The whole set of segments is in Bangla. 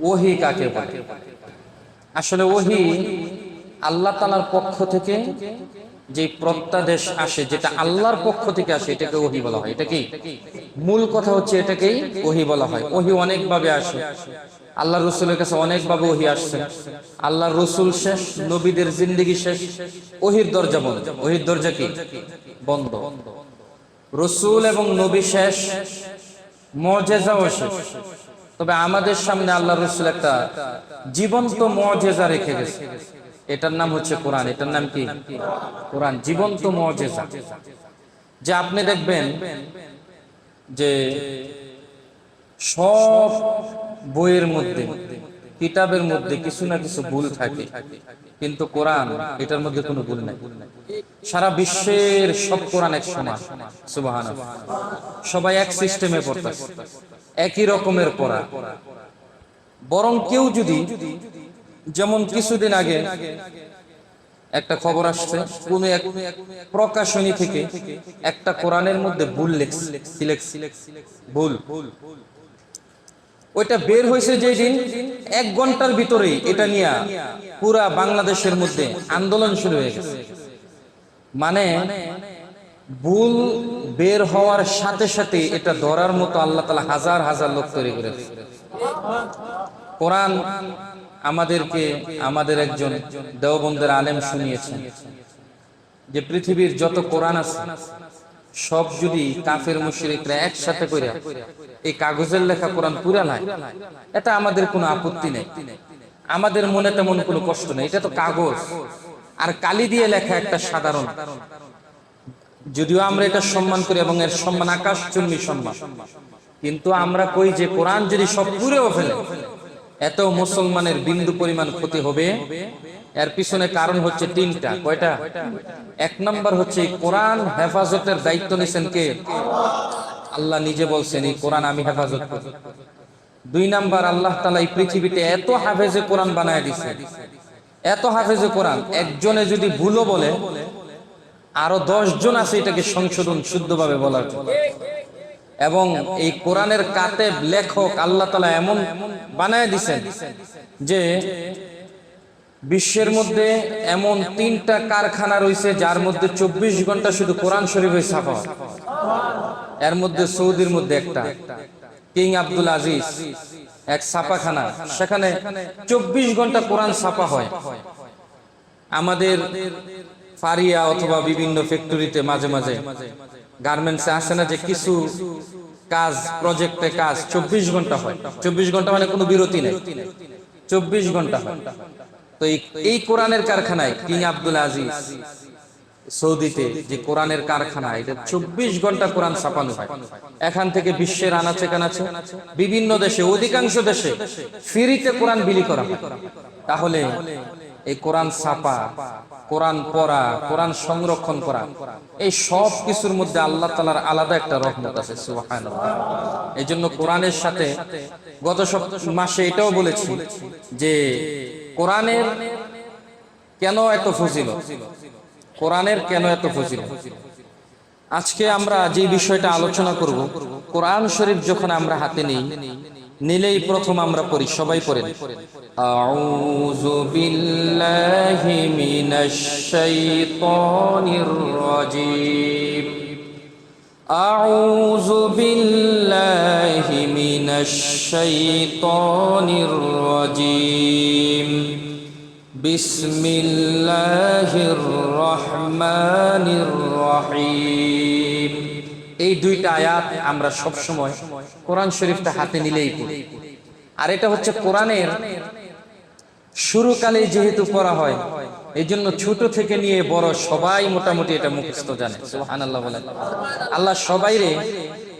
ওহি কাকে বলে? আসলে ওহি আল্লাহ তালার পক্ষ থেকে যে প্রত্যাদেশ আসে যেটা আল্লাহর পক্ষ থেকে আসে এটাকে ওহি বলা হয়। এটা কি? মূল কথা হচ্ছে এটাকেই ওহি বলা হয়। ওহি অনেকভাবে আসে। আল্লাহ রসুলের কাছে অনেকভাবে ওহি আসছে। আল্লাহ রসুল শেষ নবীদের জিন্দিগি শেষ। ওহির দরজা বন্ধ। ওহির দরজা কি? বন্ধ। রসুল এবং নবী শেষ মজেজাও শেষ। তবে আমাদের সামনে আল্লাহ রসুল একটা জীবন্ত মজেজা রেখে গেছে। এটার নাম হচ্ছে কোরআন। এটার নাম কি? কোরআন। জীবন্ত মজেজা যে আপনি দেখবেন যে সব বইয়ের মধ্যে, কিতাবের মধ্যে কিছু না কিছু ভুল থাকে। কিন্তু কোরআন, এটার মধ্যে কোনো ভুল নাই। সারা বিশ্বের সব কোরআন এক সমান। সবাই এক সিস্টেমে পড়তেছে। একই রকমের পড়া। বরং কেউ যদি, যেমন কিছুদিন আগে একটা খবর আসছে, কোন এক প্রকাশনী থেকে একটা কোরআনের মধ্যে ভুল ভুল। ওইটা বের হয়েছে যে দিন, এক ঘণ্টার ভিতরেই এটা নিয়ে পুরা বাংলাদেশের মধ্যে আন্দোলন শুরু হয়ে গেছে। মানে ভুল বের হওয়ার সাথে সাথে এটা ধরার মতো আল্লাহ তালা হাজার হাজার লোক তৈরি করেছে। কোরআন আমাদেরকে, আমাদের একজন দেওবন্দের আলেম শুনিয়েছেন যে পৃথিবীর যত কোরআন আছে, সব যদি কাফের মুশরিকরা একসাথে করে, এই কাগজের লেখা কোরআন পুরা নাই, এটা আমাদের কোনো আপত্তি নেই। আমাদের মনে তেমন কোনো কষ্ট নেই, এটা তো কাগজ। আর কালি দিয়ে লেখা একটা সাধারণ যদিও আমরা এটা সম্মান করি এবং এর সম্মান আকাশ চুম্বি সম্মান। কিন্তু আমরা কই যে কোরআন যদি সব পুরেও ফেলে, এত মুসলমানের বিন্দু পরিমাণ ক্ষতি হবে, এর পিছনে কারণ হচ্ছে তিনটা। কয়টা? এক নম্বর হচ্ছে কোরআন হেফাজতের দায়িত্ব নিছেন কে? আল্লাহ নিজে বলছেন, এই কোরআন আমি হেফাজত করি। দুই নাম্বার, আল্লাহ তালা এই পৃথিবীতে এত হাফেজে কোরআন বানায় দিছে। এত হাফেজে কোরআন। একজনে যদি ভুলও বলে আরও জন আছে এটাকে সংশোধন শুদ্ধভাবে বলার এবং এই কোরআনের কাতে লেখক আল্লাহ তালা এমন বানায় দিছেন যে বিশ্বের মধ্যে এমন তিনটা কারখানা রয়েছে যার মধ্যে চব্বিশ ঘণ্টা শুধু কোরআন শরীফের ছাপা এর মধ্যে সৌদির মধ্যে একটা, কিং আব্দুল আজিজ, এক ছাপাখানা সেখানে চব্বিশ ঘণ্টা কোরআন ছাপা হয়। আমাদের ফারিয়া অথবা বিভিন্ন ফ্যাক্টরিতে মাঝে মাঝে গার্মেন্টসে আসে না যে কিছু কাজ প্রজেক্টে কাজ চব্বিশ ঘণ্টা হয়। চব্বিশ ঘণ্টা মানে কোনো বিরতি নেই। চব্বিশ ঘণ্টা তো এই- কোরআনের কারখানায় কিং আব্দুল আজিজ সৌদিতে যে কোরআনের কারখানা, এটা চব্বিশ ঘণ্টা কোরআন ছাপানো হয়। এখান থেকে বিশ্বের আনাচে কানাচে বিভিন্ন দেশে, অধিকাংশ দেশে ফিরিতে কোরআন বিলি করা তাহলে এই কোরআন ছাপা কোরআন পড়া, কোরআন সংরক্ষণ করা, এই সব কিছুর মধ্যে আল্লাহ তালার আলাদা একটা রহমত আছে এই জন্য কোরআনের সাথে গত সব মাসে এটাও বলেছি যে কোরআনের কেন এত ফজিল কোরআনের কেন এত ফজিল আজকে আমরা যে বিষয়টা আলোচনা করব, কোরআন শরীফ যখন আমরা হাতে নিই নিলেই প্রথম আমরা পড়ি, সবাই পড়েন আউযু বিল্লাহি মিনাশ শাইতানির রাজীম। আউযু বিল্লাহি মিনাশ শাইতানির রাজীম। বিসমিল্লাহির রহমানির রহিম। এই দুইটা আয়াত আমরা সব সময় কোরআন শরীফটা হাতে নিলেই পড়ি। আর এটা হচ্ছে কোরআনের শুরুকালে যেহেতু পড়া হয় এই জন্য ছোট থেকে নিয়ে বড় সবাই মোটামুটি এটা মুখস্থ জানে। সুহান আল্লাহ বলেন। আল্লাহ সবাই রে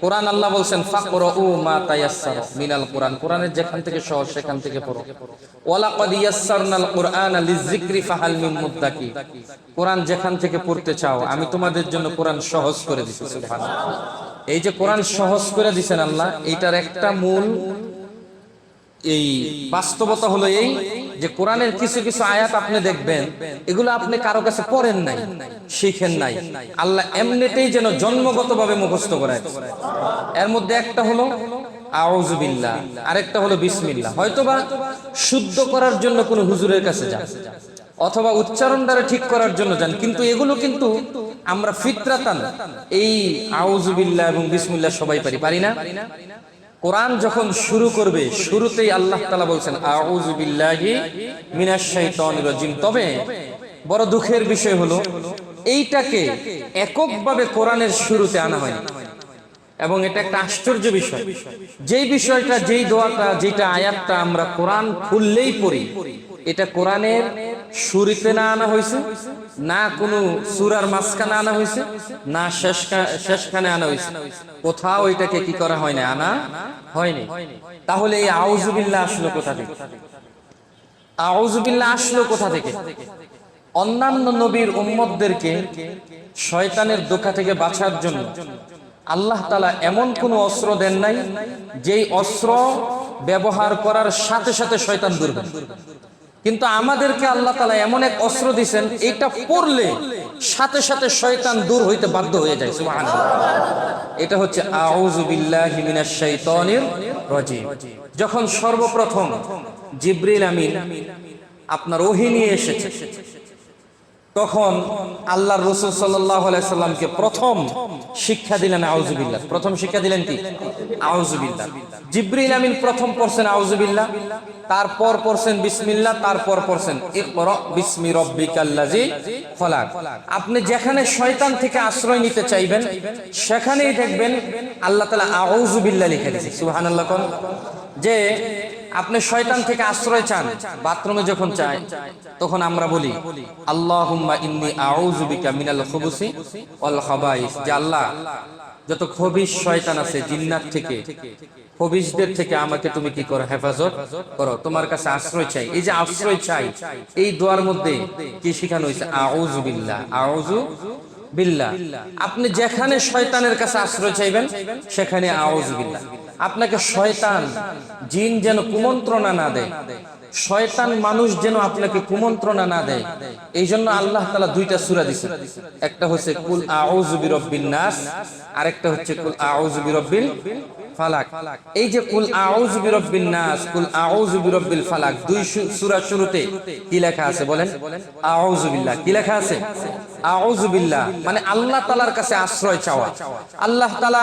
কোরআন আল্লাহ বলছেন ফাকর ও মা তায়াসসার মিনাল কোরআন। কোরআনের যেখান থেকে সহজ, সেখান থেকে পড়ো। কোরআন লিযিকরি ফাহাল মিন মুদ্দাকি কোরআন যেখান থেকে পড়তে চাও, আমি তোমাদের জন্য কোরআন সহজ করে দিছি, সুবহানাল্লাহ। এই যে কোরআন সহজ করে দিছেন আল্লাহ এইটার একটা মূল এই বাস্তবতা হলো এই যে কোরআনের কিছু কিছু আয়াত আপনি দেখবেন, এগুলো আপনি কারও কাছে পড়েন নাই, শিখেন নাই। আল্লাহ এমনিতেই যেন জন্মগতভাবে মুখস্থ করায়। এর মধ্যে একটা হলো আউজুবিল্লাহ আরেকটা হলো বিসমিল্লাহ। হয়তোবা শুদ্ধ করার জন্য কোনো হুজুরের কাছে যান, অথবা উচ্চারণ দ্বারা ঠিক করার জন্য যান, কিন্তু এগুলো কিন্তু আমরা ফিতরাতান, এই আউজুবিল্লাহ এবং বিসমিল্লাহ সবাই পারি পারি না? কোরআন যখন শুরু করবে, শুরুতেই আল্লাহ তালা বলছেন আউজুবিল্লাহি তবে বড় দুঃখের বিষয় হলো, এইটাকে এককভাবে কোরআনের শুরুতে আনা হয় এবং এটা একটা আশ্চর্য বিষয়। যেই বিষয়টা, যেই দোয়াটা যেটা আয়াতটা আমরা কোরআন খুললেই পড়ি এটা কোরআনের শুরুতে না আনা হয়েছে, না কোনো সুরার মাঝখানে আনা হয়েছে, না শেষখা- শেষখানে আনা হয়েছে। কোথাও এটাকে কি করা হয় না আনা হয়নি তাহলে এই আউজুবিল্লাহ আসলো কোথা থেকে? আউজুবিল্লাহ আসলো কোথা থেকে? অন্যান্য নবীর উম্মতদেরকে শয়তানের দোকা থেকে বাঁচার জন্য। আল্লাহ তালা এমন কোন অস্ত্র দেন নাই, যেই অস্ত্র ব্যবহার করার সাথে সাথে শয়তান দূর হয়। কিন্তু আমাদেরকে আল্লাহ তালা এমন এক অস্ত্র দিছেন এটা পড়লে সাথে সাথে শয়তান দূর হইতে বাধ্য হয়ে যায়। এটা হচ্ছে যখন সর্বপ্রথম জিব্রিল আমিন আপনার ওহি নিয়ে এসেছে তখন আল্লাহর রসুল সাল্লাহ সাল্লামকে প্রথম শিক্ষা দিলেন আউজুবিল্লাহ প্রথম শিক্ষা দিলেন কি? আউজুবিল্লাহ জিব্রিল আমিন প্রথম পড়ছেন আউজুবিল্লাহ তারপর পড়ছেন, বিসমিল্লাহ। তারপর পড়ছেন আপনি যেখানে শয়তান থেকে আশ্রয় নিতে চাইবেন, সেখানেই দেখবেন আল্লাহ তালা আউজুবিল্লাহ লিখে দিয়েছে কোন? যে আপনি শয়তান থেকে আশ্রয় চান, বাথরুমে যখন চাই তখন আমরা বলি, আল্লাহুম্মা ইন্নি আউযু বিকা মিনাল খুবুসি ওয়াল খাবাইস। যে আল্লাহ, যত খবিশ শয়তান আছে জিন্নাত থেকে খবিশদের থেকে আমাকে তুমি কি করো হেফাজত করো? তোমার কাছে আশ্রয় চাই। এই যে আশ্রয় চাই, এই দোয়ার মধ্যে কি শেখানো হয়েছে? আউযু বিল্লাহ আউযু বিল্লাহ। আপনি যেখানে শয়তানের কাছে আশ্রয় চাইবেন, সেখানে আউযু বিল্লাহ। আপনাকে শয়তান, জিন যেন কুমন্ত্রণা না দেয়। শয়তান মানুষ যেন আপনাকে কুমন্ত্রণা না দেয়। এই জন্য আল্লাহ তালা দুইটা সুরা দিছে। একটা হচ্ছে, কুল আউযু বিরব্বিন নাস আরেকটা হচ্ছে, কুল বিরব্বিল ফালাক এই যে, কুল আউযু বিরব্বিন কুল আউযু বিরব্বিল ফালাক দুই সূরা লেখা আছে বলেন? আউযু বিল্লাহ আছে? আউযু বিল্লাহ মানে আল্লাহ তাআলার কাছে আশ্রয় চাওয়া। আল্লাহ তাআলা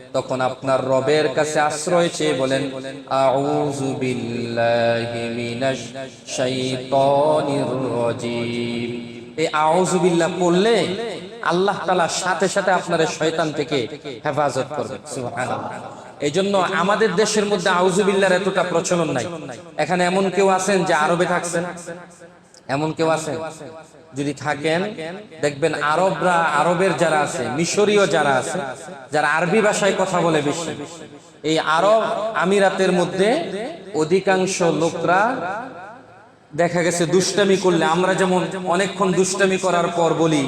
তখন আপনার রবের কাছে আশ্রয় চেয়ে বলেন, আউযু বিল্লাহি মিনাশ শাইতানির রাজিম। এই আউযু বিল্লাহ পড়লে আল্লাহ তাআলা সাথে সাথে আপনার শয়তান থেকে হেফাজত করবে, সুবহানাল্লাহ। এই জন্য আমাদের দেশের মধ্যে আউযু বিল্লাহর এতটা প্রচলন নাই। এখানে এমন কেউ আছেন যে আরবে থাকছেন? এমন কেউ আছেন? যদি থাকেন, দেখবেন আরবরা, আরবের যারা আছে, মিশরীয় যারা আছে, যারা আরবি ভাষায় কথা বলে বেশি, এই আরব আমিরাতের মধ্যে অধিকাংশ লোকরা দেখা গেছে দুষ্টামি করলে, আমরা যেমন অনেকক্ষণ দুষ্টামি করার পর বলি,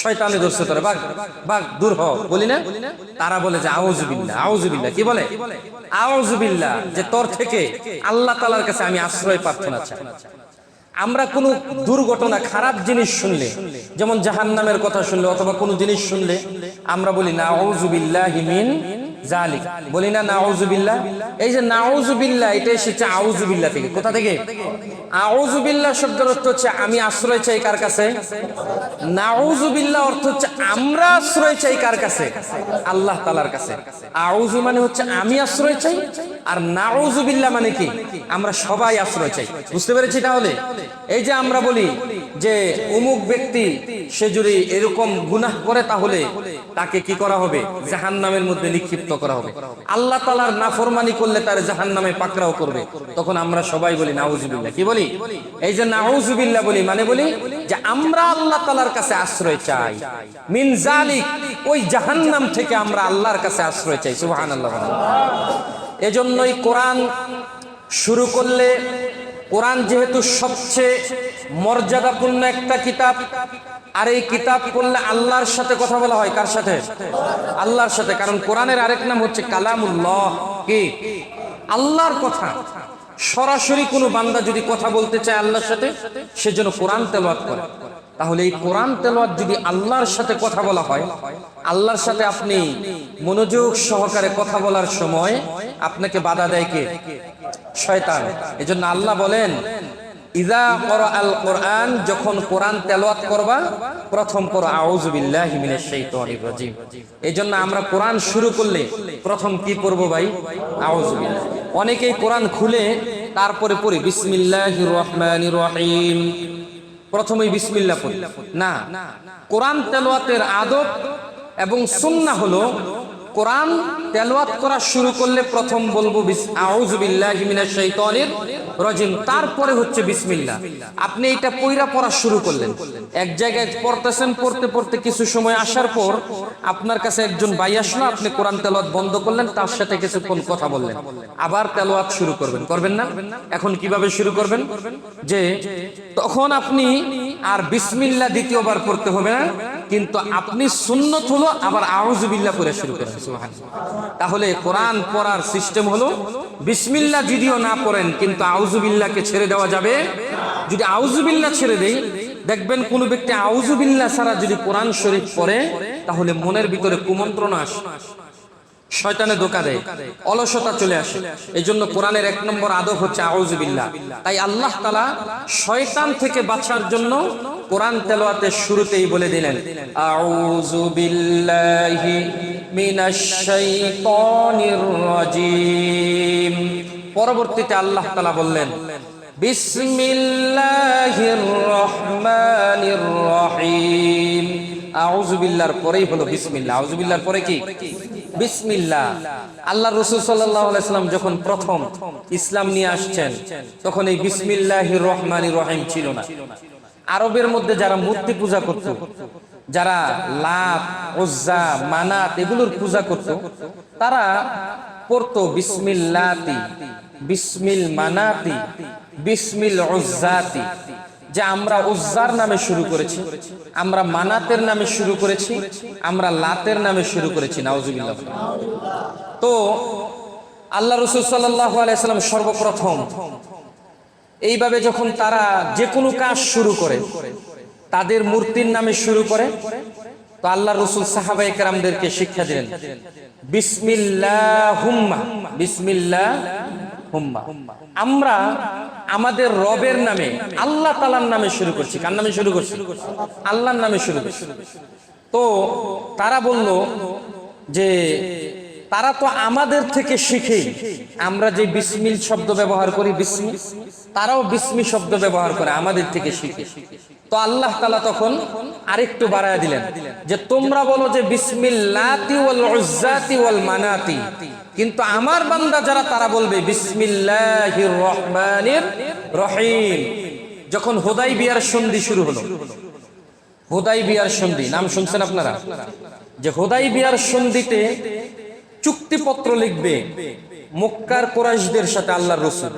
শয়তানে তোরা, বাঘ বাঘ, দূর হ বলি না? তারা বলে যে আউজুবিল্লাহ আউজুবিল্লাহ কি বলে? আউজুবিল্লাহ যে তোর থেকে আল্লাহ তালার কাছে আমি আশ্রয় প্রার্থনা চাই। আমরা কোনো দুর্ঘটনা, খারাপ জিনিস শুনলে, যেমন জাহান্নামের কথা শুনলে অথবা কোনো জিনিস শুনলে, আমরা বলি না মিন বলি না নাউজুবিল্লাহ এই যে নাউজুবিল্লাহ এটা এসেছে আউজুবিল্লাহ থেকে। কোথা থেকে? আউজুবিল্লাহ শব্দের অর্থ হচ্ছে, আমি আশ্রয় চাই কার কাছে? নাউজুবিল্লাহ অর্থ হচ্ছে, আমরা আশ্রয় চাই কার কাছে? আল্লাহ তালার কাছে। আউজু মানে হচ্ছে, আমি আশ্রয় চাই আর নাউজুবিল্লাহ মানে কি? আমরা সবাই আশ্রয় চাই। বুঝতে পেরেছি তাহলে? এই যে আমরা বলি যে অমুক ব্যক্তি সে যদি এরকম গুনাহ করে তাহলে তাকে কি করা হবে? জাহান নামের মধ্যে নিক্ষিপ্ত করা হবে। আল্লাহ তালার নাফরমানি করলে তার জাহান নামে পাকড়াও করবে। তখন আমরা সবাই বলি, নাউজুবিল্লাহ। কি বলি? এই যে নাউজুবিল্লাহ বলি মানে বলি যে আমরা আল্লাহ তালার কাছে আশ্রয় চাই। মিন জালিক ওই জাহান্নাম থেকে আমরা আল্লাহর কাছে আশ্রয় চাই। সুবহানাল্লাহ। এজন্যই কোরআন শুরু করলে, কোরআন যেহেতু সবচেয়ে মর্যাদাপূর্ণ একটা কিতাব, আর এই কিতাব পড়লে আল্লাহর সাথে কথা বলা হয়, কার সাথে? আল্লাহর সাথে, কারণ কোরআনের আরেক নাম হচ্ছে কালামুল্লাহ। কি? আল্লাহর কথা। সরাসরি কোনো বান্দা যদি কথা বলতে চায় আল্লাহর সাথে সেজন্য কোরআন তেলাওয়াত করে। তাহলে এই কোরআন তেলাওয়াত যদি আল্লাহর সাথে কথা বলা হয়, আল্লাহর সাথে আপনি মনোযোগ সহকারে কথা বলার সময় আপনাকে বাধা দেয় কে? শয়তান। এজন্য আল্লাহ বলেন কর আল কোরআন, যখন কোরআন তেলাওয়াত করবা, প্রথম করো, আউযু বিল্লাহি মিনাশ শাইতানির রাজিম। এজন্য আমরা কোরআন শুরু করলে প্রথম কি পড়ব ভাই? আউযু বিল্লাহ। অনেকেই কোরআন খুলে তারপরে পড়ি, বিসমিল্লাহির রহমানির রহিম। প্রথমেই বিসমিল্লা পড়ি। না কোরআন তেলোয়াতের আদব এবং সুন্না হলো কোরআন তেলাওয়াত করা শুরু করলে প্রথম বলব তারপরে হচ্ছে বিসমিল্লা আপনি এটা পইরা পড়া শুরু করলেন। এক জায়গায় পড়তেছেন, পড়তে পড়তে কিছু সময় আসার পর আপনার কাছে একজন ভাই আসলো, আপনি কোরআন তেলাওয়াত বন্ধ করলেন, তার সাথে কিছুক্ষণ কথা বললেন। আবার তেলাওয়াত শুরু করবেন। করবেন না? এখন কীভাবে শুরু করবেন? যে তখন আপনি আর বিসমিল্লা দ্বিতীয়বার পড়তে হবে না? কিন্তু আপনি সুন্নত হলো, আবার আউজুবিল্লাহ করে শুরু করেন। তাহলে কোরআন পড়ার সিস্টেম হলো বিসমিল্লা যদিও না পড়েন, কিন্তু আউজুবিল্লাহকে ছেড়ে দেওয়া যাবে যদি আউজুবিল্লাহ ছেড়ে দেই, দেখবেন কোন ব্যক্তি আউজুবিল্লা ছাড়া যদি কোরআন শরীফ পড়ে, তাহলে মনের ভিতরে কুমন্ত্রণ আসে শয়তানে ধোকা দেয়। অলসতা চলে আসে। এই জন্য কোরআনের এক নম্বর আদব হচ্ছে আউজুবিল্লাহ তাই আল্লাহ তালা শয়তান থেকে বাঁচার জন্য কোরআন তেলোয়াতে শুরুতেই বলে দিলেন পরবর্তীতে আল্লাহ তালা বললেন, বিসমিল্লাহির রহমানির রহিম। পরেই হলো বিসমিল্লাহ। আউজুবিল্লাহর পরে কি? আল্লাহ যখন প্রথম ইসলাম নিয়ে আসছেন, তখন এই আরবের মধ্যে যারা মূর্তি পূজা করত, যারা লাভ ওজ্জা, মানাত এগুলোর পূজা করত, তারা পড়তো বিসমিল্লাতি, বিসমিল মানাতি, বিসমিল যে আমরা উজ্জার নামে শুরু করেছি, আমরা মানাতের নামে শুরু করেছি, আমরা লাতের নামে শুরু করেছি, নাউজুবিল্লাহ। তো আল্লাহ রসুল সাল্লাহ আলাইসাল্লাম সর্বপ্রথম এইভাবে যখন তারা যে কোনো কাজ শুরু করে, তাদের মূর্তির নামে শুরু করে, তো আল্লাহ রসুল সাহাবাই শিক্ষা দিলেন বিসমিল্লাহ বিসমিল্লাহ আমরা আমাদের রবের নামে, আল্লাহ তালার নামে শুরু করছি। কার নামে শুরু করছি? আল্লাহর নামে শুরু করছি। তো তারা বলল যে তারা তো আমাদের থেকে শিখেই আমরা যে বিসমিল শব্দ ব্যবহার করি, বিসমি, তারাও বিসমি শব্দ ব্যবহার করে আমাদের থেকে শিখে। তো আল্লাহ তালা তখন আরেকটু বাড়ায় দিলেন যে, তোমরা বলো যে, বিসমিল্লাতি মানাতি। কিন্তু আমার বান্দা যারা, তারা বলবে রহিম। যখন হোদাই বিয়ার সন্ধি শুরু হলো। হোদাই বিয়ার সন্ধি, নাম শুনছেন আপনারা? যে হোদাই বিয়ার সন্ধিতে চুক্তিপত্র লিখবে মক্কার কোরাইশদের সাথে আল্লাহর রসুল।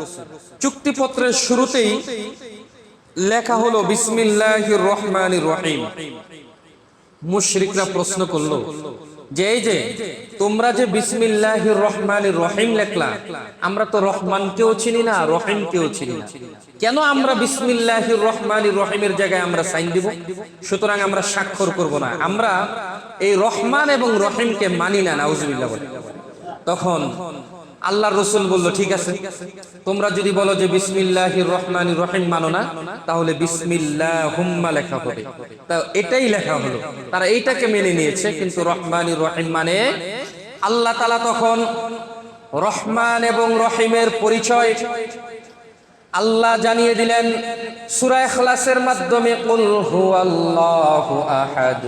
চুক্তিপত্রের শুরুতেই লেখা হলো, বিসমিল্লাহির রহমানির রহিম। মুশরিকরা প্রশ্ন করল যে এই যে তোমরা যে বিসমিল্লাহ রহমান রহিম লেখলা, আমরা তো রহমানকেও চিনি না রহিম রহিমকেও চিনি না। কেন আমরা বিসমিল্লাহ রহমান রহিমের জায়গায় আমরা সাইন দিব? সুতরাং আমরা স্বাক্ষর করব না। আমরা এই রহমান এবং রহিমকে মানি না, নাউজুবিল্লাহ বলে। তখন আল্লাহ রসুল বলল, ঠিক আছে। তোমরা যদি বলো যে বিসমিল্লাহ রহমান রহিম মানো না, তাহলে বিসমিল্লাহ হুম্মা লেখা হবে। তা এটাই লেখা হলো। তারা এইটাকে মেনে নিয়েছে, কিন্তু রহমান রহিম মানে আল্লাহ তালা তখন রহমান এবং রহিমের পরিচয় আল্লাহ জানিয়ে দিলেন সুরায় ইখলাসের মাধ্যমে কুল হুয়াল্লাহু আহাদ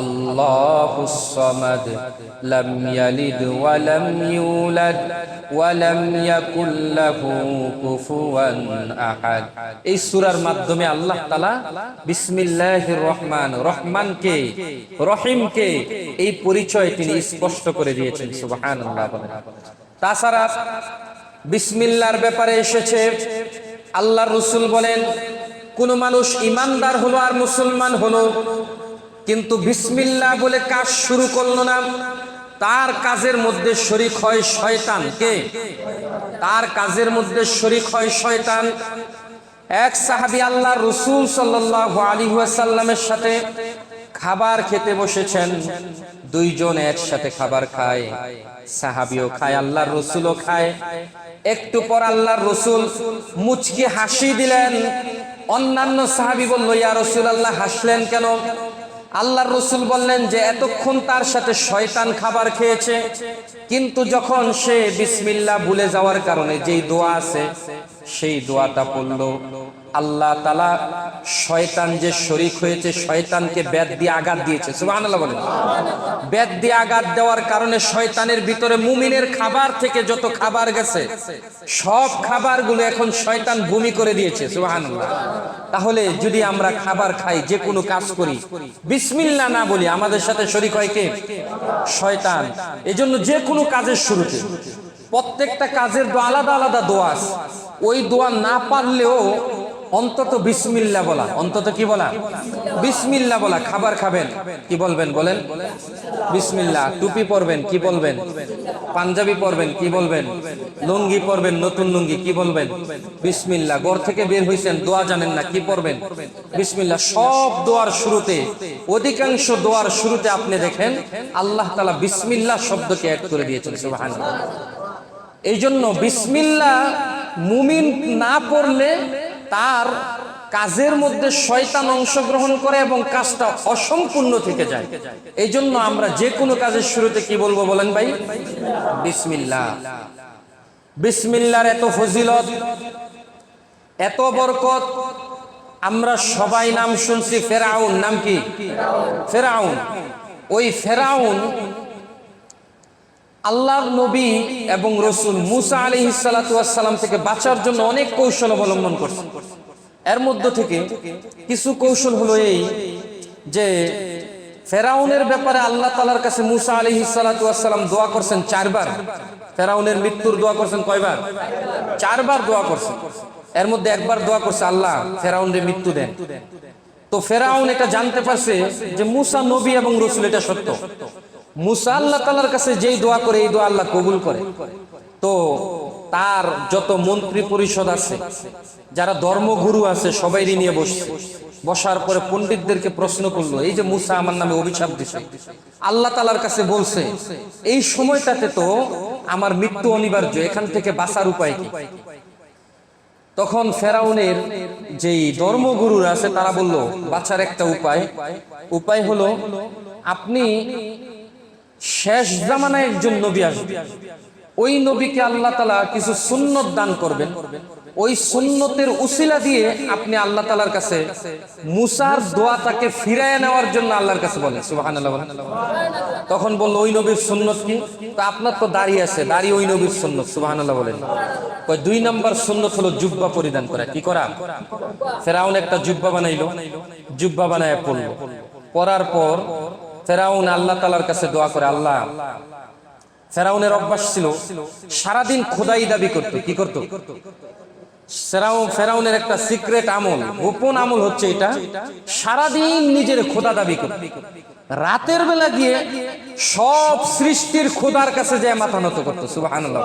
আল্লাহুস সামাদ, লাম ইয়ালিদ ওয়া লাম ইউলাদ এই সূরার মাধ্যমে আল্লাহ তাআলা বিসমিল্লাহির রহমান, রহমানকে, রহিমকে এই পরিচয় তিনি স্পষ্ট করে দিয়েছেন, সুবহানাল্লাহ তাছাড়া বিসমিল্লার ব্যাপারে এসেছে। আল্লাহ রসুল বলেন, কোন মানুষ ইমানদার হলো আর মুসলমান হলো। কিন্তু বিসমিল্লাহ বলে কাজ শুরু করল না। তার কাজের মধ্যে শরিক হয় শয়তান। কে? তার কাজের মধ্যে শরিক হয় শয়তান। এক সাহাবি আল্লাহ রসুল সাল্লাহ আলী সাল্লামের সাথে খাবার খেতে বসেছেন। দুইজন একসাথে খাবার খায়, সাহাবিও খায়, আল্লাহর রসুলও খায়। একটু পর আল্লাহর রসুল মুচকি হাসি দিলেন। অন্যান্য সাহাবি বলল, ইয়া রসুল আল্লাহ হাসলেন কেন? আল্লাহর রসুল বললেন যে, এতক্ষণ তার সাথে শয়তান খাবার খেয়েছে। কিন্তু যখন সে বিসমিল্লা ভুলে যাওয়ার কারণে যেই দোয়া আছে, সেই দোয়াটা পড়ল। আল্লাহ তালা শয়তান যে শরিক হয়েছে, শয়তানকে বেদ দিয়ে আঘাত দিয়েছে। সুবহানাল্লাহ বলেন। বেদ দিয়ে আঘাত দেওয়ার কারণে শয়তানের ভিতরে মুমিনের খাবার থেকে যত খাবার গেছে, সব খাবারগুলো এখন শয়তান ভূমি করে দিয়েছে, সুবহানাল্লাহ। তাহলে যদি আমরা খাবার খাই, যে কোনো কাজ করি বিসমিল্লা না বলি, আমাদের সাথে শরিক হয় কে? শয়তান। এজন্য যে কোনো কাজের শুরুতে, প্রত্যেকটা কাজের আলাদা আলাদা দোয়া আছে। ওই দোয়া না পারলেও অন্তত বিসমিল্লা বলা। অন্তত কি বলা? বিসমিল্লা বলা। খাবার খাবেন। কি বলবেন বলেন? বিসমিল্লা। টুপি পরবেন, কি বলবেন? পাঞ্জাবি পরবেন, কি বলবেন? লুঙ্গি পরবেন, নতুন লুঙ্গি, কি বলবেন? বিসমিল্লা। ঘর থেকে বের হইছেন, দোয়া জানেন না, কি পরবেন? বিসমিল্লা। সব দোয়ার শুরুতে, অধিকাংশ দোয়ার শুরুতে আপনি দেখেন, আল্লাহ তালা বিসমিল্লা শব্দকে এক করে দিয়েছেন, সুবহানাল্লাহ। এই জন্য বিসমিল্লা মুমিন না পড়লে তার কাজের মধ্যে শয়তান অংশগ্রহণ করে এবং কাজটা অসম্পূর্ণ থেকে যায়। এই জন্য আমরা যে কোনো কাজের শুরুতে কি বলব বলেন ভাই? বিসমিল্লা বিসমিল্লার এত ফজিলত, এত বরকত, আমরা সবাই নাম শুনছি ফেরাউন, নাম কি? ফেরাউন। ওই ফেরাউন আল্লাহর নবী এবং রসুল মুসা আলী সালাম থেকে বাঁচার জন্য অনেক কৌশল অবলম্বন করছে। এর মধ্য থেকে কিছু কৌশল হলো এই যে ফেরাউনের ব্যাপারে আল্লাহ তালার কাছে মুসা আলী সালাম দোয়া করছেন চারবার। ফেরাউনের মৃত্যুর দোয়া করছেন কয়বার? চারবার দোয়া করছেন এর মধ্যে একবার দোয়া করছে, আল্লাহ ফেরাউনের মৃত্যু দেন। তো ফেরাউন এটা জানতে পারছে যে মুসা নবী এবং রসুল এটা সত্য। মুসা আল্লাহ তালার কাছে যেই দোয়া করে, এই দোয়া আল্লাহ কবুল করে। তো তার যত মন্ত্রী পরিষদ আছে, যারা ধর্মগুরু আছে সবাই নিয়ে বসছে। বসার পরে পণ্ডিতদেরকে প্রশ্ন করল, এই যে মুসা আমার নামে অভিশাপ দিছে। আল্লাহ তালার কাছে বলছে, এই সময়টাতে তো আমার মৃত্যু অনিবার্য, এখান থেকে বাঁচার উপায় কি? তখন ফেরাউনের যেই ধর্মগুরুরা আছে, তারা বলল, বাঁচার একটা উপায়। উপায় হলো, আপনি শেষ জামানায় একজন নবী আসবে। ওই নবীকে আল্লাহ তালা কিছু সুন্নত দান করবেন। ওই সুন্নতের উসিলা দিয়ে আপনি আল্লাহ তালার কাছে মুসার দোয়াটাকে ফিরায় নেওয়ার জন্য আল্লাহর কাছে বলে সুবাহান তখন বলল, ওই নবীর সুন্নত কি? তো আপনার তো দাড়ি আছে, দাড়ি ওই নবীর সুন্নত সুবাহান আল্লাহ বলেন দুই নম্বর সুন্নত হলো জুব্বা পরিধান করা, কি করা? ফেরাউন একটা জুব্বা বানাইলো, জুব্বা বানায় পড়ল। পড়ার পর ফেরাউন আল্লাহ তালার কাছে দোয়া করে, আল্লাহ, ফেরাউনের অভ্যাস ছিল সারাদিন খোদাই দাবি করতো। কি করতো? ফেরাউন, ফেরাউনের একটা সিক্রেট আমল, গোপন আমল হচ্ছে এটা, সারাদিন নিজের খোদা দাবি করত। রাতের বেলা গিয়ে সব সৃষ্টির খোদার কাছে যায় মাথা নত করতো, সুবহানাল্লাহ।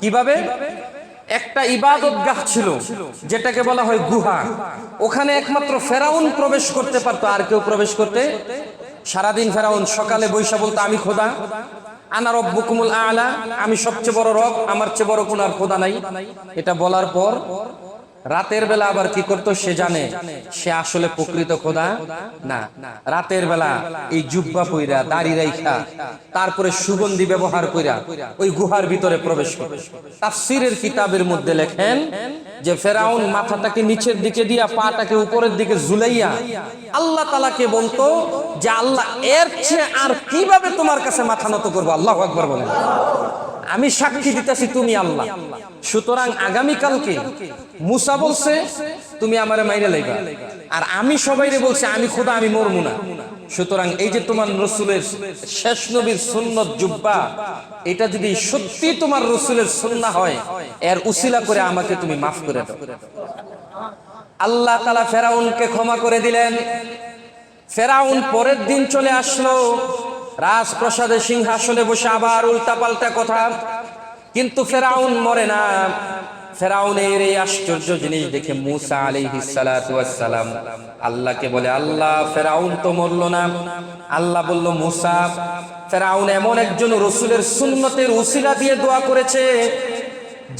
কীভাবে? একটা ইবাদত গাহ ছিল, যেটাকে বলা হয় গুহা। ওখানে একমাত্র ফেরাউন প্রবেশ করতে পারতো, আর কেউ প্রবেশ করতে সারাদিন ফেরাউন, সকালে বৈশা বলতো, আমি খোদা, আনা রব্বুকুমুল আলা, আমি সবচেয়ে বড় রব, আমার চেয়ে বড় কোন আর খোদা নাই। এটা বলার পর রাতের বেলা আবার কি করতো সে জানে। সে আসলে প্রকৃত খোদা? না। রাতের বেলা এই জুব্বা পইরা, দাড়ি রাইখা, তারপরে সুগন্ধি ব্যবহার কইরা ওই গুহার ভিতরে প্রবেশ করে তাফসিরের কিতাবের মধ্যে লেখেন যে, ফেরাউন মাথাটাকে নিচের দিকে দিয়া, পাটাকে উপরের দিকে ঝুলাইয়া আল্লাহ তালাকে বলতো যে, আল্লাহ এর চেয়ে আর কীভাবে তোমার কাছে মাথা নত করব? আল্লাহ একবার বলেন। আমি সাক্ষী দিতেছি তুমি আল্লাহ। সুতরাং আগামীকালকে মুসা বলছে, তুমি আমারে মাইরে লাইবা। আর আমি সবাইরে বলছি, আমি খোদা, আমি মরমু না। সুতরাং এই যে তোমার রসুলের শেষ নবীর সুন্নত জুব্বা, এটা যদি সত্যি তোমার রসুলের সুন্না হয়, এর উসিলা করে আমাকে তুমি মাফ করে দাও। আল্লাহ তালা ফেরাউনকে ক্ষমা করে দিলেন। ফেরাউন পরের দিন চলে আসলো। রাজপ্রসাদে সিংহাসনে বসে আবার উল্টাপাল্টা কথা। কিন্তু ফেরাউন মরে না। ফেরাউনের এই আশ্চর্য জিনিস দেখে মুসা আলাইহিস সালাতু ওয়াস সালাম আল্লাহকে বলে, আল্লাহ, ফেরাউন তো মরল না। আল্লাহ বলল, মুসা, ফেরাউন এমন একজন রসুলের সুন্নতের উসিলা দিয়ে দোয়া করেছে,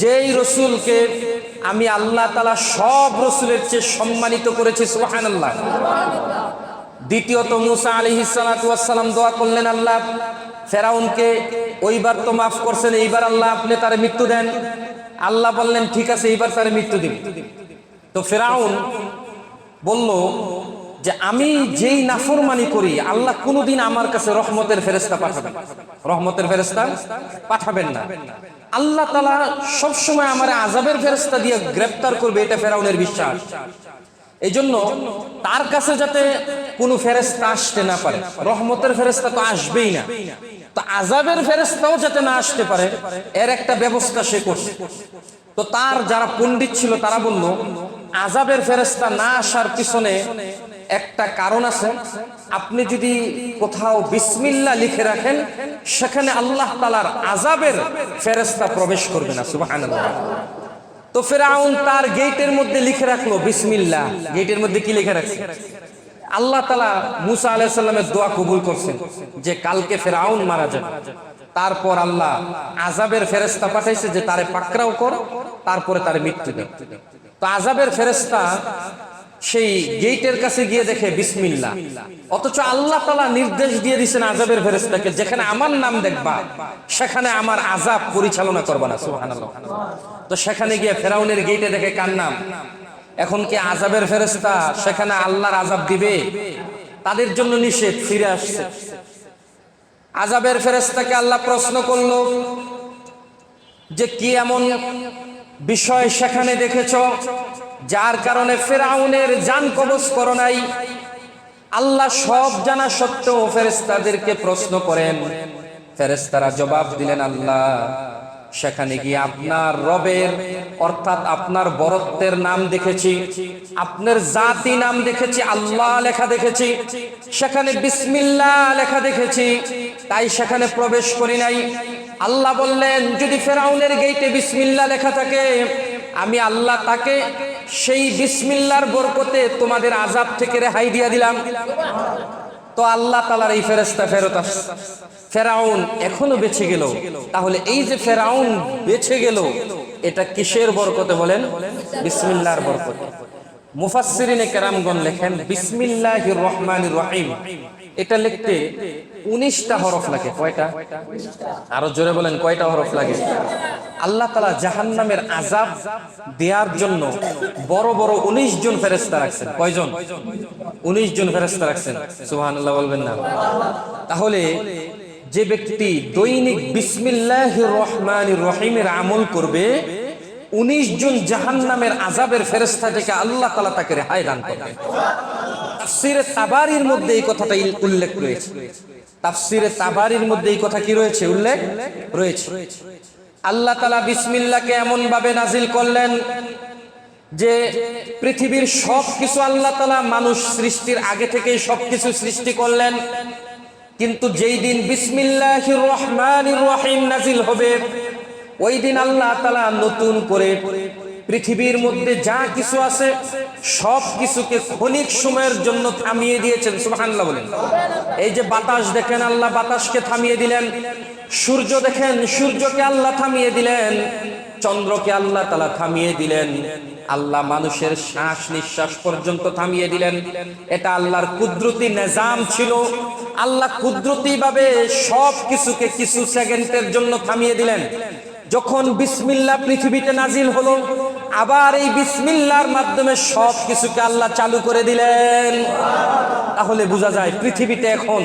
যেই রসুলকে আমি আল্লাহ তালা সব রসুলের চেয়ে সম্মানিত করেছি সুহান আল্লাহ দ্বিতীয়ত মুসা আলী হিসালাম দোয়া করলেন, আল্লাহ, ফেরাউনকে ওইবার তো মাফ করছেন, এইবার আল্লাহ আপনি তার মৃত্যু দেন। আল্লাহ বললেন, ঠিক আছে, এইবার তার মৃত্যু দিন। তো ফেরাউন বলল যে, আমি যেই নাফরমানি করি, আল্লাহ কোনোদিন আমার কাছে রহমতের ফেরেস্তা পাঠাবেন রহমতের ফেরেস্তা পাঠাবেন না। আল্লাহ তালা সবসময় আমার আজাবের ফেরেস্তা দিয়ে গ্রেপ্তার করবে, এটা ফেরাউনের বিশ্বাস। এই জন্য তার কাছে যাতে কোনো ফেরেস্তা আসতে না পারে, রহমতের ফেরেস্তা তো আসবেই না। তো আজাবের ফেরেস্তাও যাতে না আসতে পারে, এর একটা ব্যবস্থা সে করছে। তো তার যারা পণ্ডিত ছিল তারা বলল আজাবের ফেরেস্তা না আসার পিছনে একটা কারণ আছে। আপনি যদি কোথাও বিসমিল্লা লিখে রাখেন, সেখানে আল্লাহ তালার আজাবের ফেরেস্তা প্রবেশ করবে না সুবাহ তো ফেরাউন তার গেটের মধ্যে লিখে রাখল বিসমিল্লা গেটের মধ্যে কি লিখে রাখছে? আল্লাহ তালা মুসা আলাহিসাল্লামের দোয়া কবুল করছেন যে কালকে ফেরাউন মারা যাবে। তারপর আল্লাহ আজাবের ফেরেস্তা পাঠাইছে যে তারে পাকড়াও কর, তারপরে তার মৃত্যু দেয় তো আজাবের ফেরেস্তা সেই গেটের কাছে গিয়ে দেখে বিসমিল্লা অথচ আল্লাহ তালা নির্দেশ দিয়ে দিচ্ছেন আজাবের ফেরেস্তাকে যেখানে আমার নাম দেখবা, সেখানে আমার আজাব পরিচালনা করবা না। সুবহানাল্লাহ। তো সেখানে গিয়ে ফেরাউনের গেটে দেখে কার নাম? এখন কি আজাবের ফেরেস্তা সেখানে আল্লাহর আজাব দিবে? তাদের জন্য নিষেধ, ফিরে আসছে। আজাবের ফেরেস্তাকে আল্লাহ প্রশ্ন করল যে, কি এমন বিষয় সেখানে দেখেছ যার কারণে ফেরাউনের জান কবজ করো নাই? আল্লাহ সব জানা সত্ত্বেও ফেরেস্তাদেরকে প্রশ্ন করেন। ফেরেস্তারা জবাব দিলেন, আল্লাহ সেখানে গিয়ে আপনার রবের, অর্থাৎ আপনার বরত্বের নাম দেখেছি, আপনার জাতি নাম দেখেছি, আল্লাহ লেখা দেখেছি, সেখানে বিসমিল্লাহ লেখা দেখেছি, তাই সেখানে প্রবেশ করি নাই। আল্লাহ বললেন, যদি ফেরাউনের গেইটে বিসমিল্লাহ লেখা থাকে, আমি আল্লাহ তাকে সেই বিসমিল্লার বরকতে তোমাদের আজাব থেকে রেহাই দিয়া দিলাম। তো আল্লাহ তালার এই ফেরস্তা ফেরত আস। ফেরাউন এখনও বেঁচে গেল। তাহলে এই যে ফেরাউন বেঁচে গেল, এটা কিসের বরকতে বলেন? বিসমিল্লার বরকতে। মুফাসসিরিনে কেরামগণ লেখেন, বিসমিল্লাহির রহমানির রহিম। এটা লিখতে উনিশটা হরফ লাগে। কয়টা? আরও জোরে বলেন, কয়টা হরফ লাগে? আল্লাহ তালা জাহান নামের আজাব দেওয়ার জন্য বড় বড় উনিশ জন ফেরেস্তা রাখছেন। কয়জন? উনিশ জন ফেরেস্তা রাখছেন। সুহান আল্লাহ বলবেন না। তাহলে যে ব্যক্তি দৈনিক বিসমিল্লাহ রহমান রহিমের আমল করবে উনিশ জন জাহান নামের আজাবের ফেরেস্তা থেকে আল্লাহ তালা তাকে রেহাই দান করবে তাফসিরে তাবারির মধ্যে এই কথাটা উল্লেখ রয়েছে। তাফসিরে তাবারির মধ্যে এই কথা কি রয়েছে? উল্লেখ রয়েছে। আল্লাহ তালা বিসমিল্লাকে এমন ভাবে নাজিল করলেন যে পৃথিবীর সব কিছু আল্লাহ তালা মানুষ সৃষ্টির আগে থেকেই সবকিছু সৃষ্টি করলেন। কিন্তু যেই দিন বিসমিল্লাহ রহমান রহিম নাজিল হবে ওই দিন আল্লাহ তালা নতুন করে পৃথিবীর মধ্যে যা কিছু আছে সব কিছুকে ক্ষণিক সময়ের জন্য থামিয়ে দিয়েছেন, সুবহানাল্লাহ বলেন। এই যে বাতাস দেখেন, আল্লাহ বাতাসকে থামিয়ে দিলেন। সূর্য দেখেন, সূর্যকে আল্লাহ থামিয়ে দিলেন। চন্দ্রকে আল্লাহ তালা থামিয়ে দিলেন। আল্লাহ মানুষের শ্বাস নিঃশ্বাস পর্যন্ত থামিয়ে দিলেন। এটা আল্লাহর কুদরতি নিজাম ছিল। আল্লাহ কুদরতি ভাবে সব কিছুকে কিছু সেকেন্ডের জন্য থামিয়ে দিলেন। যখন বিসমিল্লা পৃথিবীতে নাজিল হলো, আবার এই বিসমিল্লার মাধ্যমে সব কিছুকে আল্লাহ চালু করে দিলেন। তাহলে বোঝা যায় পৃথিবীতে এখন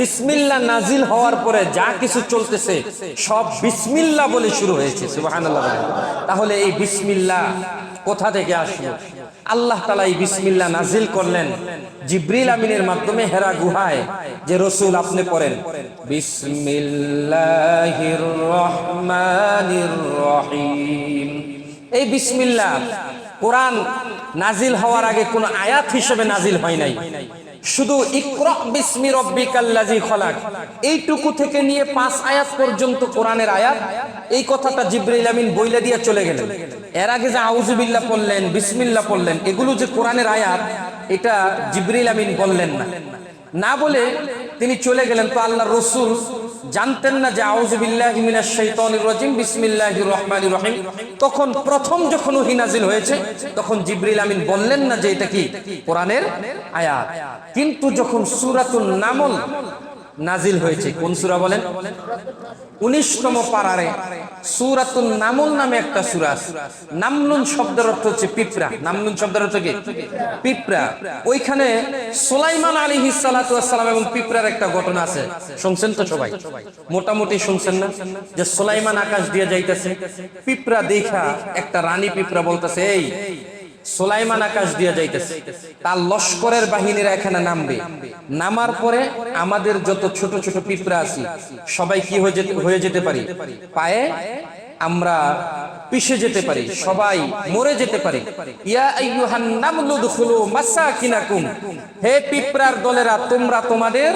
বিসমিল্লা নাজিল হওয়ার পরে যা কিছু চলতেছে, সব বিসমিল্লা বলে শুরু হয়েছে তাহলে এই বিসমিল্লা কোথা থেকে আসলো? আল্লাহ তালা এই বিসমিল্লা নাজিল করলেন। জিব্রিল আমিনের মাধ্যমে হেরা গুহায় যে রসুল আপনি পড়েন। এই বিসমিল্লা কোরআন নাজিল হওয়ার আগে কোনো আয়াত হিসেবে নাজিল হয় নাই। শুধু এইটুকু থেকে নিয়ে পাঁচ আয়াত পর্যন্ত কোরআনের আয়াত, এই কথাটা জিব্রাইল আমিন বইলে দিয়ে চলে গেলেন। এর আগে যে আউজুবিল্লাহ পড়লেন, বিসমিল্লাহ পড়লেন, এগুলো যে কোরআনের আয়াত, এটা জিব্রাইল আমিন বললেন না। না বলে তিনি চলে গেলেন। তো আল্লাহ রসুল জানতেন না যে আউজিল্লাহ মিনাশ শাইতানির রাজিম, বিসমিল্লাহির রহমানির রহিম। তখন প্রথম যখন ওহী হয়েছে, তখন জিবরিল আমিন বললেন না যে এটা কি? কোরআনের আয়াত। কিন্তু যখন সুরাতুল নামল নাজিল হয়েছে। কোন সূরা বলেন? উনিশতম পাড়ারে সুরাতুন নামুল নামে একটা সূরা নামলুন শব্দের অর্থ হচ্ছে পিঁপড়া। নামলুন শব্দের অর্থ কি? পিঁপড়া। ওইখানে সোলাইমান আলাইহিস সালাতু ওয়াসসালাম এবং পিঁপড়ার একটা ঘটনা আছে। শুনছেন তো সবাই? মোটামুটি শুনছেন না? যে সোলাইমান আকাশ দিয়ে যাইতেছে। পিঁপড়া দেখা একটা রানী পিঁপড়া বলতেছে, এই সোলাইমান আকাশ দিয়ে যাইতেছে। তার লস্করের বাহিনীরা এখানে নামবে। নামার পরে আমাদের যত ছোট ছোট পিঁপড়া আছে, সবাই কি হয়ে যেতে পারি? পায়ে? আমরা পিষে যেতে পারি, সবাই মরে যেতে পারি। হে পিঁপড়ার দলেরা, তোমরা তোমাদের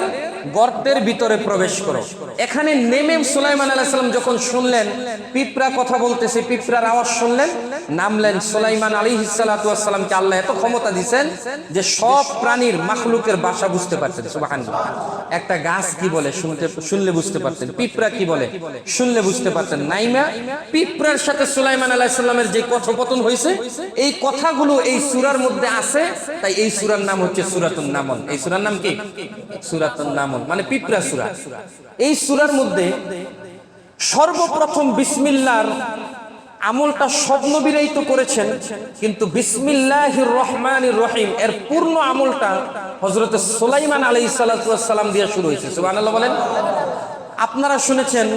গর্তের ভিতরে প্রবেশ করো। এখানে নেমে সুলাইমান আলাইহিস সালাম যখন শুনলেন, পিঁপড়া কথা বলতেছে, পিঁপড়ার আওয়াজ শুনলেন, নামলেন সুলাইমান আলাইহিস সালাতু ওয়াসসালামকে আল্লাহ এত ক্ষমতা দিবেন যে সব প্রাণীর মাখলুকের ভাষা বুঝতে পারতেন, সুবহানাল্লাহ। একটা গাছ কি বলে, শুনতে শুনলে বুঝতে পারতেন, পিঁপড়া কি বলে, শুনলে বুঝতে পারতেন। নাইমা পিঁপড়ার সাথে সুলাইমান আলাইহিস সালামের যে কথোপকথন হয়েছে এই কথাগুলো এই সুরার মধ্যে আছে, তাই এই সূরার নাম হচ্ছে সূরাতুন নামল। এই সুরার নাম কি? সূরাতুন নামল মানে পিঁপড়া সূরা। এই সূরার মধ্যে সর্বপ্রথম বিসমিল্লাহর আমলটা সব নবীরাই করেছেন, কিন্তু বিসমিল্লাহির রহমান রহিম, এর পূর্ণ আমলটা হযরত সুলাইমান ওয়াস সালাম দিয়ে শুরু হয়েছে। সুবহানাল্লাহ বলেন। আপনারা শুনেছেন